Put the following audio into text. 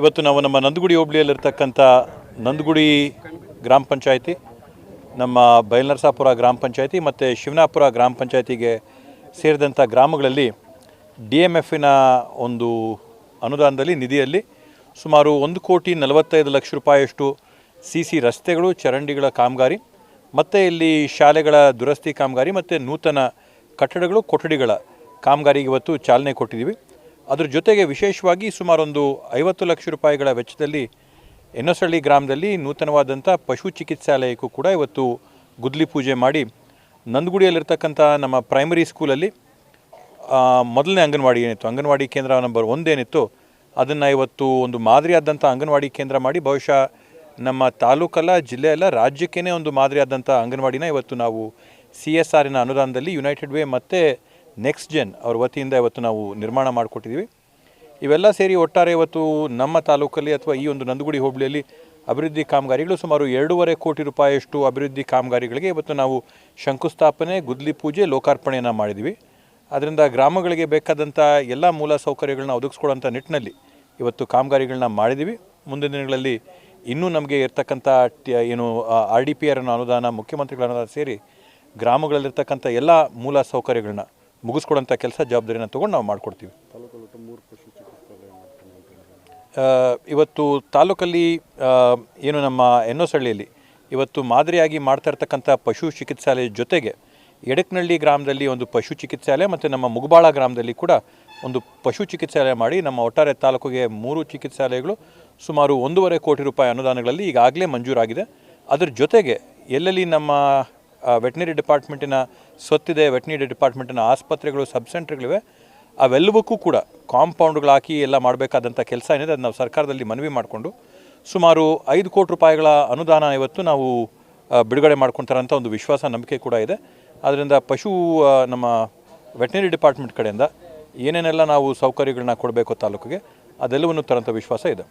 ಇವತ್ತು ನಾವು ನಮ್ಮ ನಂದಗುಡಿ ಹೋಬಳಿಯಲ್ಲಿರ್ತಕ್ಕಂಥ ನಂದಗುಡಿ ಗ್ರಾಮ ಪಂಚಾಯಿತಿ, ನಮ್ಮ ಬಯಲ್ನರಸಾಪುರ ಗ್ರಾಮ ಪಂಚಾಯಿತಿ ಮತ್ತು ಶಿವನಾಪುರ ಗ್ರಾಮ ಪಂಚಾಯಿತಿಗೆ ಸೇರಿದಂಥ ಗ್ರಾಮಗಳಲ್ಲಿ ಡಿ ಎಂ ಎಫಿನ ಒಂದು ಅನುದಾನದಲ್ಲಿ, ನಿಧಿಯಲ್ಲಿ ಸುಮಾರು ಒಂದು ಕೋಟಿ ನಲವತ್ತೈದು ಲಕ್ಷ ರೂಪಾಯಿಯಷ್ಟು ಸಿ ಸಿ ರಸ್ತೆಗಳು, ಚರಂಡಿಗಳ ಕಾಮಗಾರಿ, ಮತ್ತು ಇಲ್ಲಿ ಶಾಲೆಗಳ ದುರಸ್ತಿ ಕಾಮಗಾರಿ, ಮತ್ತು ನೂತನ ಕಟ್ಟಡಗಳು, ಕೊಠಡಿಗಳ ಕಾಮಗಾರಿಗೆ ಇವತ್ತು ಚಾಲನೆ ಕೊಟ್ಟಿದ್ದೀವಿ. ಅದ್ರ ಜೊತೆಗೆ ವಿಶೇಷವಾಗಿ ಸುಮಾರೊಂದು ಐವತ್ತು ಲಕ್ಷ ರೂಪಾಯಿಗಳ ವೆಚ್ಚದಲ್ಲಿ ಎನ್ನೊಸಳ್ಳಿ ಗ್ರಾಮದಲ್ಲಿ ನೂತನವಾದಂಥ ಪಶು ಚಿಕಿತ್ಸಾಲಯಕ್ಕೂ ಕೂಡ ಇವತ್ತು ಗುದ್ಲಿ ಪೂಜೆ ಮಾಡಿ ನಂದಗುಡಿಯಲ್ಲಿರ್ತಕ್ಕಂಥ ನಮ್ಮ ಪ್ರೈಮರಿ ಸ್ಕೂಲಲ್ಲಿ ಮೊದಲನೇ ಅಂಗನವಾಡಿ ಏನಿತ್ತು? ಅಂಗನವಾಡಿ ಕೇಂದ್ರ ನಂಬರ್ ಒಂದೇನಿತ್ತು ಅದನ್ನು ಇವತ್ತು ಒಂದು ಮಾದರಿಯಾದಂಥ ಅಂಗನವಾಡಿ ಕೇಂದ್ರ ಮಾಡಿ ಬಹುಶಃ ನಮ್ಮ ತಾಲೂಕಲ್ಲ, ಜಿಲ್ಲೆಯಲ್ಲ ರಾಜ್ಯಕ್ಕೇ ಒಂದು ಮಾದರಿಯಾದಂಥ ಅಂಗನವಾಡಿನ ಇವತ್ತು ನಾವು ಸಿ ಎಸ್ ಆರಿನ ಅನುದಾನದಲ್ಲಿ ಯುನೈಟೆಡ್ ವೇ ಮತ್ತು ನೆಕ್ಸ್ಟ್ ಜೆನ್ ಅವ್ರ ವತಿಯಿಂದ ಇವತ್ತು ನಾವು ನಿರ್ಮಾಣ ಮಾಡಿಕೊಟ್ಟಿದ್ದೀವಿ ಇವೆಲ್ಲ ಸೇರಿ ಒಟ್ಟಾರೆ ಇವತ್ತು ನಮ್ಮ ತಾಲೂಕಲ್ಲಿ ಅಥವಾ ಈ ಒಂದು ನಂದಗುಡಿ ಹೋಬಳಿಯಲ್ಲಿ ಅಭಿವೃದ್ಧಿ ಕಾಮಗಾರಿಗಳು ಸುಮಾರು ಎರಡೂವರೆ ಕೋಟಿ ರೂಪಾಯಿಯಷ್ಟು ಅಭಿವೃದ್ಧಿ ಕಾಮಗಾರಿಗಳಿಗೆ ಇವತ್ತು ನಾವು ಶಂಕುಸ್ಥಾಪನೆ, ಗುದ್ಲಿ ಪೂಜೆ, ಲೋಕಾರ್ಪಣೆಯನ್ನು ಮಾಡಿದ್ದೀವಿ ಅದರಿಂದ ಗ್ರಾಮಗಳಿಗೆ ಬೇಕಾದಂಥ ಎಲ್ಲ ಮೂಲ ಸೌಕರ್ಯಗಳನ್ನ ಒದಗಿಸ್ಕೊಡೋಂಥ ನಿಟ್ಟಿನಲ್ಲಿ ಇವತ್ತು ಕಾಮಗಾರಿಗಳನ್ನ ಮಾಡಿದ್ದೀವಿ ಮುಂದಿನ ದಿನಗಳಲ್ಲಿ ಇನ್ನೂ ನಮಗೆ ಇರ್ತಕ್ಕಂಥ ಏನು ಆರ್ ಡಿ ಪಿ ಆರ್ ಅನ್ನೋ ಅನುದಾನ, ಮುಖ್ಯಮಂತ್ರಿಗಳ ಅನುದಾನ ಸೇರಿ ಗ್ರಾಮಗಳಲ್ಲಿರ್ತಕ್ಕಂಥ ಎಲ್ಲ ಮೂಲ ಸೌಕರ್ಯಗಳನ್ನ ಮುಗಿಸ್ಕೊಡೋಂಥ ಕೆಲಸ ಜವಾಬ್ದಾರಿನ ತೊಗೊಂಡು ನಾವು ಮಾಡಿಕೊಡ್ತೀವಿ. ಇವತ್ತು ತಾಲೂಕಲ್ಲಿ ಏನು ನಮ್ಮ ಎನ್ನೋಸಳ್ಳಿಯಲ್ಲಿ ಇವತ್ತು ಮಾದರಿಯಾಗಿ ಮಾಡ್ತಾ ಇರ್ತಕ್ಕಂಥ ಪಶು ಚಿಕಿತ್ಸಾಲಯ ಜೊತೆಗೆ ಎಡಕ್ನಳ್ಳಿ ಗ್ರಾಮದಲ್ಲಿ ಒಂದು ಪಶು ಚಿಕಿತ್ಸಾಲಯ ಮತ್ತು ನಮ್ಮ ಮುಗಬಾಳ ಗ್ರಾಮದಲ್ಲಿ ಕೂಡ ಒಂದು ಪಶು ಚಿಕಿತ್ಸಾಲಯ ಮಾಡಿ ನಮ್ಮ ಒಟ್ಟಾರೆ ತಾಲೂಕಿಗೆ ಮೂರು ಚಿಕಿತ್ಸಾಲಯಗಳು ಸುಮಾರು ಒಂದೂವರೆ ಕೋಟಿ ರೂಪಾಯಿ ಅನುದಾನಗಳಲ್ಲಿ ಈಗಾಗಲೇ ಮಂಜೂರಾಗಿದೆ. ಅದರ ಜೊತೆಗೆ ಎಲ್ಲೆಲ್ಲಿ ನಮ್ಮ ವೆಟ್ನರಿ ಡಿಪಾರ್ಟ್ಮೆಂಟಿನ ಸ್ವತ್ತಿದೆ ವೆಟ್ನರಿ ಡಿಪಾರ್ಟ್ಮೆಂಟಿನ ಆಸ್ಪತ್ರೆಗಳು ಸಬ್ ಸೆಂಟರ್ಗಳಿವೆ ಅವೆಲ್ಲವಕ್ಕೂ ಕೂಡ ಕಾಂಪೌಂಡ್ಗಳು ಹಾಕಿ ಎಲ್ಲ ಮಾಡಬೇಕಾದಂಥ ಕೆಲಸ ಏನಿದೆ, ಅದು ನಾವು ಸರ್ಕಾರದಲ್ಲಿ ಮನವಿ ಮಾಡಿಕೊಂಡು ಸುಮಾರು ಐದು ಕೋಟಿ ರೂಪಾಯಿಗಳ ಅನುದಾನ ಇವತ್ತು ನಾವು ಬಿಡುಗಡೆ ಮಾಡ್ಕೊತಾರಂಥ ಒಂದು ವಿಶ್ವಾಸ, ನಂಬಿಕೆ ಕೂಡ ಇದೆ. ಆದ್ದರಿಂದ ಪಶು ನಮ್ಮ ವೆಟ್ನರಿ ಡಿಪಾರ್ಟ್ಮೆಂಟ್ ಕಡೆಯಿಂದ ಏನೇನೆಲ್ಲ ನಾವು ಸೌಕರ್ಯಗಳನ್ನ ಕೊಡಬೇಕು ತಾಲೂಕಿಗೆ, ಅದೆಲ್ಲವನ್ನು ತರೋಂಥ ವಿಶ್ವಾಸ ಇದೆ.